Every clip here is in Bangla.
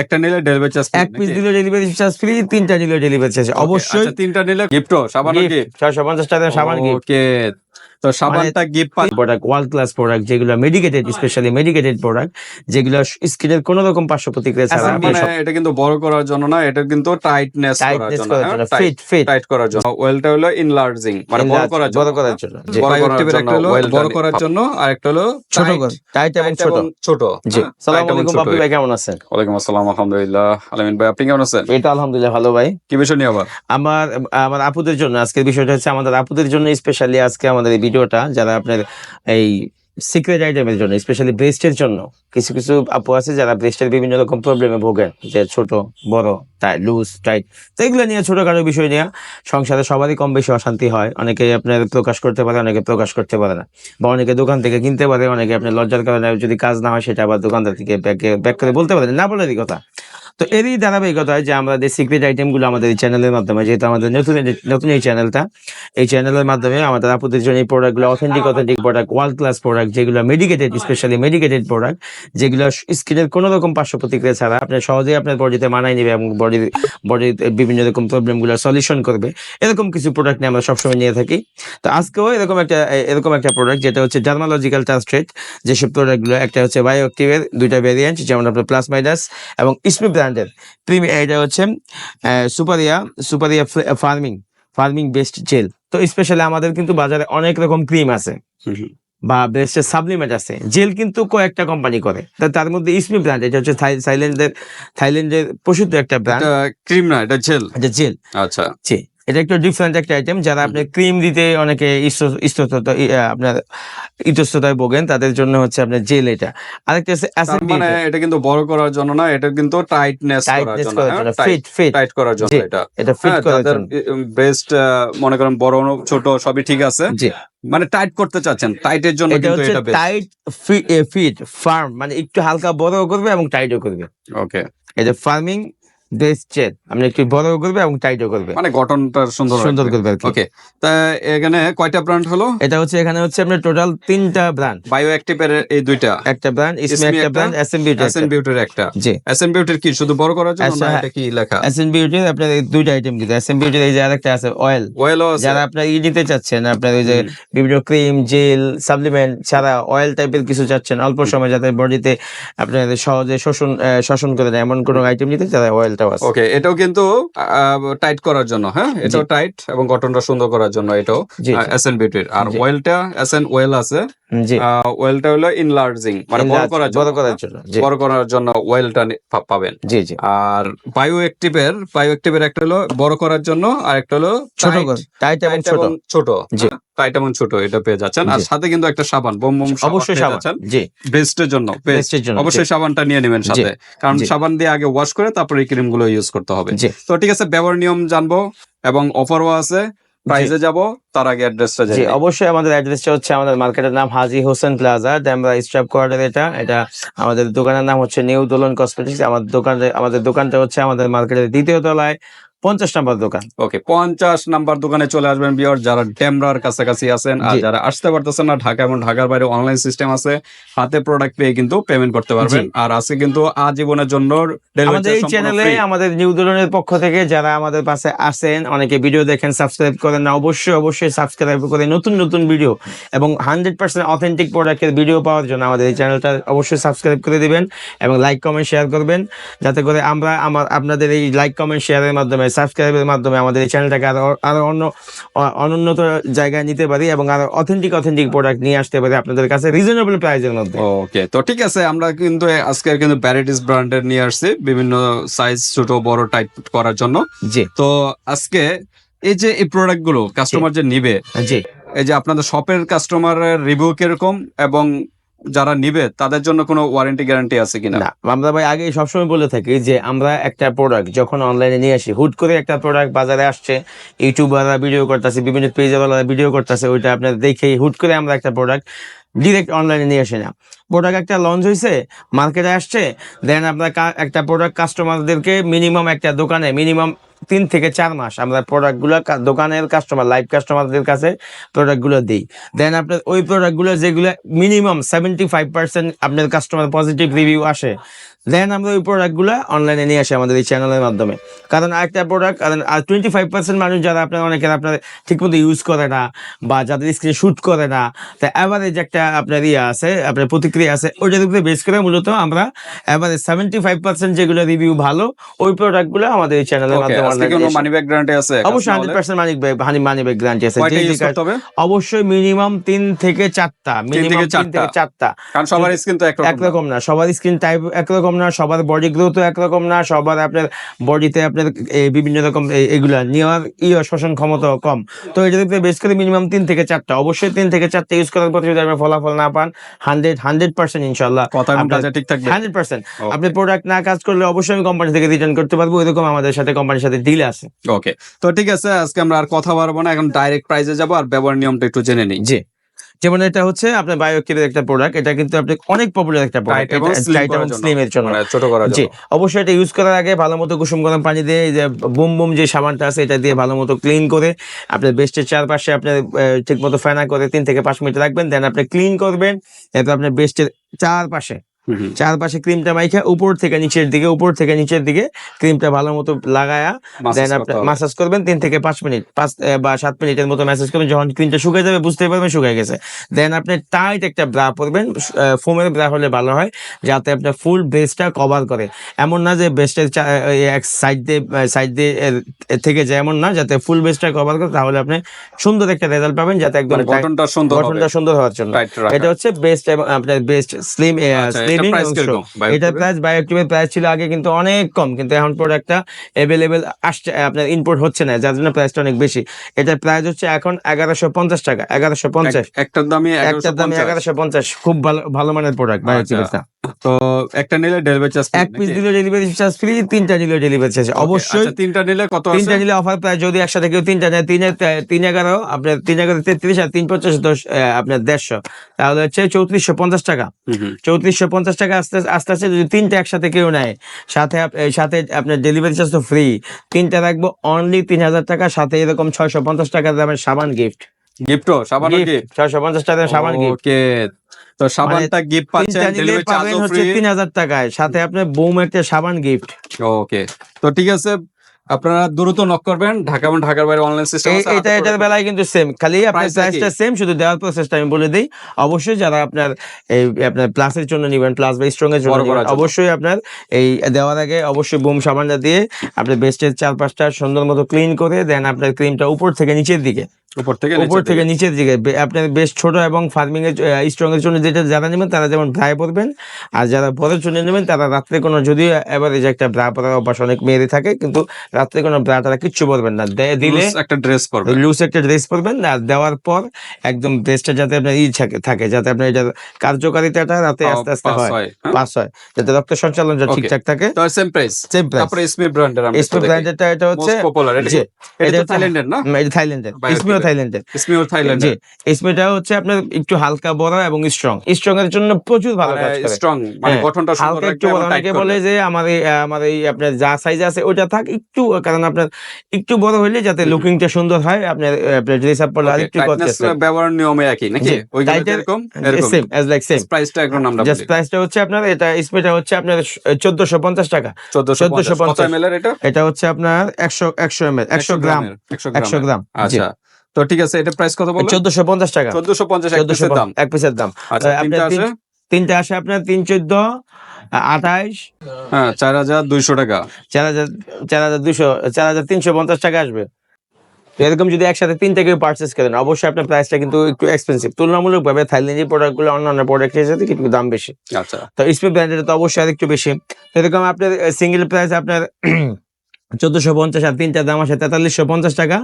একটা নিলে ডেলিভারি চার্জ এক পিস দিলে ডেলিভারি চার্জ ফ্রি তিনটা নিলে ডেলিভারি চার্জ অবশ্যই তিনটা নিলে গিফট সাবান গিফট ছয়শো পঞ্চাশ টাকা সাবান গিফট ওকে তো সাবানটা gift product world class product যেগুলো মেডিকেটেড স্পেশালি মেডিকেটেড প্রোডাক্ট যেগুলো স্কিনের কোনো রকম পার্শ্ব প্রতিক্রিয়া ছাড়া মানে এটা কিন্তু বড় করার জন্য না এটা কিন্তু টাইটনেস করার জন্য ফিট ফিট টাইট করার জন্য। ওয়েলটা হলো ইনলার্জিং মানে বড় করার জন্য বড় করার জন্য বড় করার জন্য বড় করার জন্য আর একটা হলো ছোট টাইট এবং ছোট। ছোট। জি। হ্যাঁ, সালাম tight এবং আলাইকুম। বাপি ভাই কেমন আছেন? ওয়ালাইকুম আসসালাম আলহামদুলিল্লাহ। আলামিন ভাই আপনি কেমন আছেন? তো আলহামদুলিল্লাহ ভালো ভাই। কি বিষয় নিয়ে আবার? আমার আমার আপুদের জন্য আজকের বিষয়টা হচ্ছে আমাদের আপুদের জন্য স্পেশালি আজকে আমাদের এই ভিডিওটা যারা আপনার এই সিক্রেট আইটেমের জন্য স্পেশালি ব্রেস্টের জন্য, কিছু কিছু আপু আছে যারা ব্রেস্টের বিভিন্ন রকম প্রবলেমে ভোগেন, যে ছোট, বড় টাইট লুজ টাইট তো এগুলো নিয়ে ছোটখাটো বিষয় নিয়ে সংসারে সবারই কম বেশি অশান্তি হয়। অনেকে আপনার প্রকাশ করতে পারে, অনেকে প্রকাশ করতে পারে না। বা অনেকে দোকান থেকে কিনতে পারে, অনেকে আপনার লজ্জার কারণে যদি কাজ না হয়, সেটা আবার দোকানদার থেকে ব্যাক ব্যাক করে বলতে পারে না বলারই কথা। তো এরই ধারাবাহিকতায় যে আমাদের সিক্রেট আইটেমগুলো আমাদের এই চ্যানেলের মাধ্যমে, যেহেতু আমাদের নতুন নতুন এই চ্যানেলটা এই চ্যানেলের মাধ্যমে আমাদের আপুদের জন্য এই প্রোডাক্টগুলো authentic authentic product world class product যেগুলো মেডিকেটেড স্পেশালি মেডিকেটেড প্রোডাক্ট যেগুলো স্কিনের কোনো রকম পার্শ্ব প্রতিক্রিয়া ছাড়া আপনার সহজেই আপনার বডিতে মানায় নেবে এবং বডির বডির বিভিন্ন রকম প্রবলেমগুলো সলিউশন করবে। এরকম কিছু প্রোডাক্ট নিয়ে আমরা সবসময় নিয়ে থাকি। তো আজকেও এরকম একটা এরকম একটা প্রোডাক্ট যেটা হচ্ছে জার্মালজিক্যাল ট্রাস্টেড যেসব প্রোডাক্টগুলো একটা হচ্ছে বায়োঅ্যাক্টিভের দুইটা ভেরিয়েন্ট যেমন আপনার প্লাস মাইনাস এবং ইসমি ব্র্যান্ডের প্রিমিয়াম এটা হচ্ছে সুপারিয়া সুপারিয়া ফার্মিং ফার্মিং বেস্ট জেল। তো স্পেশালি আমাদের কিন্তু বাজারে অনেক রকম ক্রিম আছে। বা বেস্টের সাবলিমেন্ট আছে। জেল কিন্তু কয়েকটা কোম্পানি করে। তার মধ্যে ইসমি ব্র্যান্ড এটা হচ্ছে থাইল্যান্ডের থাইল্যান্ডের প্রসিদ্ধ একটা ব্র্যান্ড ক্রিম না এটা জেল। এটা জেল। আচ্ছা। জি এটা একটু ডিফারেন্ট একটা আইটেম যারা আপনি ক্রিম দিতে অনেকে ইস্ততা আপনার ইতস্ততায় ভোগেন তাদের জন্য হচ্ছে আপনার জেল এটা। আরেকটা হচ্ছে মানে এটা কিন্তু বড় করার জন্য না এটা কিন্তু টাইটনেস করার জন্য টাইট ফিট ফিট টাইট করার জন্য এটা। এটা ফিট হ্যাঁ, করার জন্য। ব্রেস্ট মনে করেন বড় ছোট সবই ঠিক আছে মানে টাইট করতে চাচ্ছেন টাইটের জন্য কিন্তু এটা বেস্ট টাইট ফিট ফার্ম মানে একটু হালকা বড় করবে এবং টাইটও করবে। ওকে এটা ফার্মিং চেট আপনি একটু বড়ও করবে এবং টাইটও করবে। মানে গঠনটা সুন্দর সুন্দর করবে ওকে তা এখানে কয়টা ব্র্যান্ড হলো? এটা হচ্ছে এখানে হচ্ছে আপনার টোটাল তিনটা ব্র্যান্ড বায়ো অ্যাক্টিভের এই দুইটা? একটা ব্র্যান্ড ইসমি একটা ব্র্যান্ড এসএম বিউটি এসএন বিউটির একটা। জি। এসএন বিউটির কি শুধু বড় করার জন্য না। এটা কি লেখা? এসএম বিউটির আপনার দুইটা আইটেম কিন্তু। এসএম বিউটির এই যে আরেকটা আছে অয়েল ওয়েলও আছে। যারা আপনার ই নিতে চাচ্ছেন আপনার ওই যে বিভিন্ন ক্রিম জেল সাপ্লিমেন্ট ছাড়া অয়েল টাইপের কিছু চাচ্ছেন অল্প সময় যাতে বডিতে আপনার সহজে শোষণ শোষণ করে দেয় এমন কোনো আইটেম নিতে যারা অয়েলটাও আছে। ওকে এটাও কিন্তু টাইট করার জন্য হ্যাঁ? এটাও টাইট এবং গঠনটা সুন্দর করার জন্য এটাও এস এন বিউটির আর ওয়েলটা এস এসএন ওয়েল আছে। ওয়েলটা হলো ইনলার্জিং মানে বড় করার জন্য। বড় করার জন্য বড় করার জন্য ওয়েলটা পাবেন। জি জি। আর বায়ো অ্যাক্টিভের বায়ো অ্যাক্টিভের একটা হলো বড় করার জন্য আর একটা হলো ছোট টাইট এবং ছোট। ছোট। জি। টাইট এবং ছোট এটা পেয়ে যাচ্ছেন। আর সাথে কিন্তু একটা সাবান বোম বোম অবশ্যই সাবান জি। বেস্টের জন্য বেস্টের জন্য অবশ্যই সাবানটা নিয়ে নেবেন সাথে। কারণ সাবান দিয়ে আগে ওয়াশ করে তারপরে এই ক্রিমগুলো ইউজ করতে হবে। তো ঠিক আছে ব্যবহার নিয়ম জানব এবং অফারও আছে। প্রাইসে যাব তার আগে অ্যাড্রেসটা জি অবশ্যই আমাদের অ্যাড্রেসটা হচ্ছে আমাদের মার্কেটের নাম Haji Hossain plaza Demra staff quarter এটা। এটা আমাদের দোকানের নাম হচ্ছে নিউ দোলন কসমেটিক্স আমাদের দোকানে আমাদের দোকানটা হচ্ছে আমাদের মার্কেটের দ্বিতীয় তলায়। পঞ্চাশ নাম্বার দোকান। ওকে পঞ্চাশ নাম্বার দোকানে চলে আসবেন বিয়ার যারা ডেমরার কাছাকাছি আছেন আর যারা আসতে পারতেছেন না ঢাকা এবং ঢাকার বাইরে অনলাইন সিস্টেম আছে হাতে প্রোডাক্ট পেয়ে কিন্তু পেমেন্ট করতে পারবেন। আর আছে কিন্তু আজীবনের জন্য আমাদের এই চ্যানেলে আমাদের নিউ দোলনের পক্ষ থেকে যারা আমাদের পাশে আসেন অনেকে ভিডিও দেখেন সাবস্ক্রাইব করেন না অবশ্যই অবশ্যই সাবস্ক্রাইব করে নতুন নতুন ভিডিও এবং হান্ড্রেড পার্সেন্ট অথেন্টিক প্রোডাক্টের ভিডিও পাওয়ার জন্য আমাদের এই চ্যানেলটা অবশ্যই সাবস্ক্রাইব করে দিবেন এবং লাইক কমেন্ট শেয়ার করবেন। যাতে করে আমরা আমার আপনাদের এই লাইক কমেন্ট শেয়ারের মাধ্যমে সাবস্ক্রাইবের মাধ্যমে আমাদের এই চ্যানেলটাকে আরও আরও অন্য অনুন্নত জায়গায় নিতে পারি এবং আরও অথেন্টিক অথেন্টিক প্রোডাক্ট নিয়ে আসতে পারি আপনাদের কাছে রিজনেবল প্রাইসের মধ্যে। ওকে তো ঠিক আছে আমরা কিন্তু আজকে কিন্তু প্যারেডিস ব্র্যান্ডের নিয়ে আসছি বিভিন্ন সাইজ ছোট বড় টাইপ করার জন্য। জি। তো আজকে এই যে এই প্রোডাক্টগুলো কাস্টমার যে নিবে জি। এই যে আপনাদের শপের কাস্টমারের রিভিউ কীরকম এবং যারা নিবে, তাদের জন্য কোনো ওয়ারেন্টি গ্যারান্টি আছে কিনা? না আমরা ভাই আগে সবসময় বলে থাকি যে আমরা একটা প্রোডাক্ট যখন অনলাইনে নিয়ে আসি, হুট করে একটা প্রোডাক্ট বাজারে আসছে ইউটিউবাররা ভিডিও করতেছে, বিভিন্ন পেজওয়ালা ভিডিও করতেছে, ওইটা আপনার দেখেই হুট করে আমরা একটা প্রোডাক্ট ডিরেক্ট অনলাইনে নিয়ে আসি না। প্রোডাক্ট একটা লঞ্চ হয়েছে মার্কেটে আসছে দেন আপনার একটা প্রোডাক্ট কাস্টমারদেরকে মিনিমাম একটা দোকানে মিনিমাম তিন থেকে চার মাস আমরা প্রোডাক্টগুলো দোকানের কাস্টমার লাইভ কাস্টমারদের কাছে প্রোডাক্টগুলো দিই। দেন আপনার ওই প্রোডাক্টগুলো যেগুলো মিনিমাম সেভেন্টি ফাইভ পার্সেন্ট আপনার কাস্টমার পজিটিভ রিভিউ আসে দেন আমরা ওই প্রোডাক্টগুলো অনলাইনে নিয়ে আসি আমাদের এই চ্যানেলের মাধ্যমে। কারণ আরেকটা প্রোডাক্ট কারণ আর টোয়েন্টি ফাইভ পার্সেন্ট মানুষ যারা আপনার অনেকের আপনার ঠিকমতো ইউজ করে না বা যাদের স্ক্রিনে শুট করে না তা অ্যাভারেজ একটা আপনার ইয়ে আছে আপনার প্রতিক্রিয়া আছে ওইটার উপরে বেস করে মূলত আমরা অ্যাভারেজ সেভেন্টি ফাইভ পার্সেন্ট যেগুলো রিভিউ ভালো ওই প্রোডাক্টগুলো আমাদের এই চ্যানেলের মাধ্যমে আজকে কোনো মানি ব্যাক গ্যারান্টি আছে অবশ্যই মানি মানি গ্যারান্টি আছে। মিনিমাম তিন থেকে চারটা। মিনিমাম থেকে থেকে চারটা। চারটা। কারণ সবার স্কিন তো একরকম না। সবার স্কিন টাইপ একরকম না সবার বডি গ্রোথ একরকম না সবার আপনার বডিতে আপনার বিভিন্ন রকম এগুলা নেওয়ার ইয়ে শোষণ ক্ষমতা কম। তো উপরে বেশ করে মিনিমাম তিন থেকে চারটা। অবশ্যই তিন থেকে চারটা ইউজ করার পর যদি আপনি ফলাফল না পান হান্ড্রেড হান্ড্রেড পার্সেন্ট ইনশাল্লাহ কথা ঠিক থাকবে. আপনি প্রোডাক্ট না কাজ করলে অবশ্যই আমি কোম্পানি থেকে রিটার্ন করতে পারব। এরকম আমাদের সাথে কোম্পানির সাথে ডিল আছে ওকে তো ঠিক আছে আজকে আমরা আর কথা বাড়বো না এখন ডাইরেক্ট প্রাইজে যাব আর ব্যবহার নিয়মটা একটু জেনে নিই জি যেমন এটা হচ্ছে আপনার বায়োকিরের একটা প্রোডাক্ট এটা কিন্তু আপনি অনেক পপুলার একটা প্রোডাক্ট। স্লিমের জন্য মানে ছোট করার জি অবশ্যই এটা ইউজ করার আগে ভালো মতো কুসুম গরম পানি দিয়ে এই যে বুম বুম যে সাবানটা আছে এটা দিয়ে ভালো মতো ক্লিন করে আপনার বেস্টের চারপাশে আপনার ঠিক মতো ফেনা করে তিন থেকে পাঁচ মিনিট রাখবেন দেন আপনি ক্লিন করবেন এরপর আপনার বেস্টের চারপাশে। চারপাশে ক্রিমটা মাইখা উপর থেকে নিচের দিকে উপর থেকে নিচের দিকে ক্রিমটা ভালো মতো লাগায়া দেন আপনি। মাসাজ করবেন তিন থেকে পাঁচ মিনিট পাঁচ বা সাত মিনিটের মতো ম্যাসেজ করবেন। যখন ক্রিমটা শুকিয়ে যাবে বুঝতে পারবেন শুকিয়ে গেছে। দেন আপনি টাইট একটা ব্রা পরবেন ফোমের ব্রা হলে ভালো হয় যাতে আপনার ফুল বেসটা কভার করে। এমন না যে বেস্টের এক সাইড দিয়ে সাইড দিয়ে থেকে যায় এমন না যাতে ফুল বেসটা কভার করে তাহলে আপনি সুন্দর একটা রেজাল্ট পাবেন যাতে একদম মানে গঠনটা সুন্দর সুন্দর হওয়ার জন্য। এটা হচ্ছে বেস্ট এবং আপনার বেস্ট স্লিম স্লিমিং Bioactive এটা প্রাইস ছিল আগে কিন্তু অনেক কম কিন্তু এখন প্রোডাক্টটা অ্যাভেলেবেল আসছে আপনার ইম্পোর্ট হচ্ছে না যার জন্য প্রাইসটা অনেক বেশি। এটার প্রাইস হচ্ছে এখন এগারোশো পঞ্চাশ টাকা এগারোশো পঞ্চাশ। একটার একটার দাম এগারোশো পঞ্চাশ। খুব ভালো ভালো মানের প্রোডাক্ট বায়োক্টিভেরটা তো একটা নিলে ডেলিভারি চার্জ এক পিস দিলে ডেলিভারি চার্জ ফ্রি তিনটা দিলে ডেলিভারি চার্জ অবশ্যই আচ্ছা, তিনটা নিলে কত তিনটা নিলে অফার প্রাইস যদি একসাথে কেউ তিনটা নেয় তিন তিন এগারো আপনার তিন এগারো তেত্রিশ আর তিন পঞ্চাশ দশ আপনার দেড়শো। তাহলে হচ্ছে চৌত্রিশশো পঞ্চাশ টাকা। চৌত্রিশশো পঞ্চাশ টাকা আস্তে আস্তে আস্তে যদি তিনটা একসাথে কেউ নেয় সাথে সাথে আপনার ডেলিভারি চার্জ তো ফ্রি তিনটা রাখব অনলি তিন হাজার টাকা সাথে এরকম ছয়শো পঞ্চাশ টাকা দামের সাবান গিফট গিফটও সাবান গিফট ছয়শো পঞ্চাশ টাকা সাবান গিফট তো সাবানটা গিফট পাচ্ছেন ডেলিভারি হচ্ছে ফ্রি তিন হাজার টাকায় সাথে আপনার বুম একটা সাবান গিফট ওকে তো ঠিক আছে আপনারা দ্রুত নক করবেন ঢাকা এবং ঢাকার বাইরে অনলাইন সিস্টেম আছে এটা এটার বেলায় কিন্তু সেম খালি আপনার? প্রাইসটা সেম শুধু দেওয়ার প্রসেসটা আমি বলে দিই। অবশ্যই যারা আপনার এই আপনার প্লাসের জন্য নিবেন প্লাস বা স্ট্রং এর জন্য। অবশ্যই আপনার এই দেওয়ার আগে অবশ্যই বুম সাবানটা দিয়ে আপনার বেস্টের চার পাঁচটা সুন্দর মতো ক্লিন করে দেন আপনার ক্রিমটা উপর থেকে নিচের দিকে। উপর থেকে উপর থেকে নিচের দিকে। আপনার বেশ ছোট এবং ফার্মিং এর স্ট্রং এর জন্য যেটা যারা নেবেন তারা যেমন ভ্রায় পরবেন আর যারা বড়ের জন্য নেবেন তারা রাত্রে কোনো যদিও এভারেজ একটা ব্রা পরার অভ্যাস অনেক মেয়েদের থাকে কিন্তু রাত্রে কোনো ব্রা তারা কিচ্ছু পরবেন না। দিলে একটা ড্রেস পরবে লুজ একটা ড্রেস পরবেন আর দেওয়ার পর একদম ড্রেসটা যাতে আপনার ই থাকে যাতে আপনার এটার কার্যকারিতাটা রাতে আস্তে আস্তে পাস হয়। হয়, হ্যাঁ? পাস হয়। যাতে রক্ত সঞ্চালন ঠিকঠাক থাকে। তো সেম প্রাইস সেম প্রাইস তারপরে ইসমি ব্র্যান্ডের আমরা এসপি ব্র্যান্ডেরটা এটা হচ্ছে পপুলার এটা এটা এটা থাইল্যান্ডের না? এটা থাইল্যান্ডের ইসমিও থাইল্যান্ডের থাইল্যান্ডের হচ্ছে আপনার একটু হালকা বড় এবং স্ট্রং স্ট্রং এর জন্য প্রচুর ভালো কাজ করে। স্ট্রং মানে হ্যাঁ, গঠনটা সুন্দর বলে যে আমার এই আমার এই আপনার যা সাইজ আছে ওটা থাক একটু কারণ আপনার একটু বড় হইলে যাতে লুকিংটা সুন্দর হয় আপনার ড্রেস আপ করলে আরেকটু ব্যবহার নিয়মে একই নাকি? ওইগুলো এরকম সেম অ্যাজ লাইক সেম প্রাইসটা এখন আমরা জাস্ট প্রাইসটা হচ্ছে আপনার এটা স্প্রেটা হচ্ছে আপনার চোদ্দশো পঞ্চাশ টাকা। 1450 কত 1450 ml এর এটা? এটা হচ্ছে আপনার একশো একশো এম এল একশো গ্রাম 100 একশো গ্রাম আচ্ছা। তো ঠিক আছে এটা প্রাইস কত চোদ্দশো পঞ্চাশ টাকা। 1450 এক পিসের দাম। এক পিসের দাম। আচ্ছা আহ, তিনটা আসে আপনার তিন চোদ্দ আঠাইশ। হ্যাঁ 4200 টাকা। চার হাজার চার হাজার দুশো চার হাজার তিনশো পঞ্চাশ টাকা আসবে। এরকম যদি একসাথে তিনটা কেউ পার্চেস করেন অবশ্যই আপনার প্রাইসটা কিন্তু একটু এক্সপেন্সিভ তুলনামূলকভাবে থাইল্যান্ডি প্রোডাক্টগুলো অন্যান্য প্রোডাক্টের সাথে কিন্তু দাম বেশি। আচ্ছা। তো স্পে ব্র্যান্ডের তো অবশ্যই আরেকটু বেশি। এরকম আপনার সিঙ্গেল প্রাইস আপনার চোদ্দশো পঞ্চাশ আর তিনটা দাম আছে তেতাল্লিশশো পঞ্চাশ টাকা।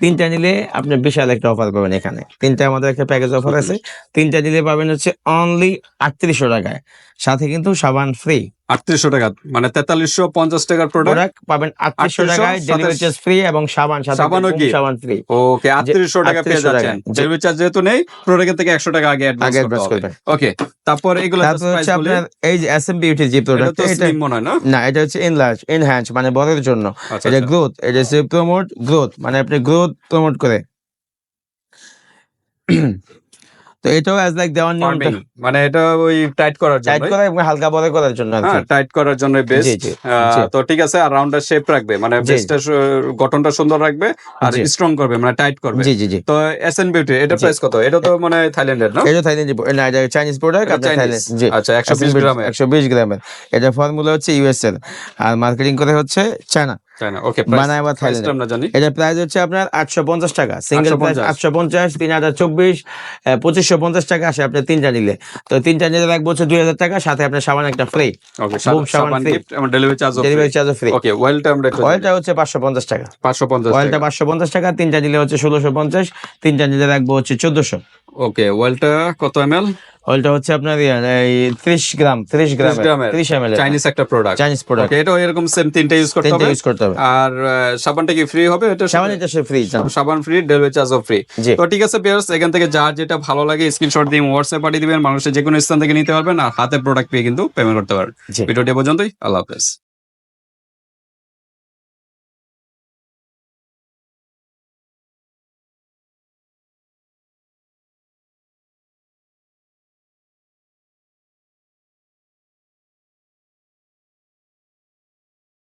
তিনটা নিলে আপনি বিশাল একটা অফার পাবেন এখানে। তিনটা আমাদের একটা প্যাকেজ অফার আছে। তিনটা নিলে পাবেন হচ্ছে অনলি আটত্রিশশো টাকায়। সাথে কিন্তু সাবান ফ্রি আটত্রিশশো টাকা মানে তেতাল্লিশশো পঞ্চাশ টাকার প্রোডাক্ট পাবেন আটত্রিশশো টাকায় ডেলিভারি চার্জ ফ্রি এবং সাবান সাবানও কি? সাবান ফ্রি ওকে আটত্রিশশো টাকা পেয়ে যাচ্ছেন। ডেলিভারি চার্জ যেহেতু নেই প্রোডাক্টের থেকে একশো টাকা আগে অ্যাডভান্স করতে ওকে তারপর এগুলো হচ্ছে আপনার এই যে এস এম বিউটি যে প্রোডাক্ট এটা মনে হয় না? না এটা হচ্ছে ইনলার্জ ইনহ্যান্স মানে বড়ের জন্য। আচ্ছা এটা আচ্ছা। গ্রোথ এটা হচ্ছে প্রমোট গ্রোথ মানে আপনি গ্রোথ প্রমোট করে। তো এটাও অ্যাজ লাইক দেওয়ার নিয়ম মানে এটা ওই টাইট করার টাইট করা এবং হালকা বড় করার জন্য হ্যাঁ টাইট করার জন্য বেস্ট। তো ঠিক আছে আর রাউন্ডার শেপ রাখবে মানে বেস্টটা গঠনটা সুন্দর রাখবে আর স্ট্রং করবে মানে টাইট করবে। জি জি জি। তো এস এন বিউটি এটা। প্রাইস কত? এটা তো মানে থাইল্যান্ডের না এটা থাইল্যান্ড না এটা চাইনিজ প্রোডাক্ট আপনার থাইল্যান্ড জি। আচ্ছা একশো বিশ গ্রামের। একশো বিশ গ্রামের। এটা ফর্মুলা হচ্ছে ইউএস এর আর মার্কেটিং করে হচ্ছে চায়না তাই না? ওকে বানায় আবার থাইল্যান্ড আমরা জানি। এটা প্রাইস হচ্ছে আপনার পঞ্চাশ টাকা। সিঙ্গেল প্রাইস 850 আটশো পঞ্চাশ তিন হাজার চব্বিশ পঁচিশশো পঞ্চাশ টাকা আসে আপনার তিনটা নিলে। তো তিনটা নিলে দুই হাজার টাকা সাথে আপনার সাবান একটা ফ্রি ওকে সাবান সাবান গিফট এবং ডেলিভারি চার্জ ডেলিভারি চার্জও ফ্রি ওকে ওয়েলটা আমরা অয়েলটা হচ্ছে পাঁচশো পঞ্চাশ টাকা। পাঁচশো পঞ্চাশ অয়েলটা পাঁচশো পঞ্চাশ টাকা তিনটা নিলে হচ্ছে পঞ্চাশ তিনটা নিলে হচ্ছে চোদ্দশো। ওকে ওয়েলটা কত এম এল অয়েলটা হচ্ছে আপনার এই ত্রিশ গ্রাম ত্রিশ গ্রাম গ্রামের। ত্রিশ এম এল চাইনিজ একটা প্রোডাক্ট চাইনিজ প্রোডাক্ট ওকে এটাও এরকম সেম তিনটা ইউজ করতে হবে। ইউজ করতে হবে। আর সাবানটা কি ফ্রি হবে? এটা সাবান এটা সে ফ্রি সাবান ফ্রি ডেলিভারি চার্জও ফ্রি তো ঠিক আছে পেয়ার্স এখান থেকে যার যেটা ভালো লাগে স্ক্রিনশট দিয়ে হোয়াটসঅ্যাপ পাঠিয়ে দিবেন। মানুষের যে কোনো স্থান থেকে নিতে পারবেন আর হাতে প্রোডাক্ট পেয়ে কিন্তু পেমেন্ট করতে পারবেন। ভিডিওটি পর্যন্তই। আল্লাহ হাফেজ।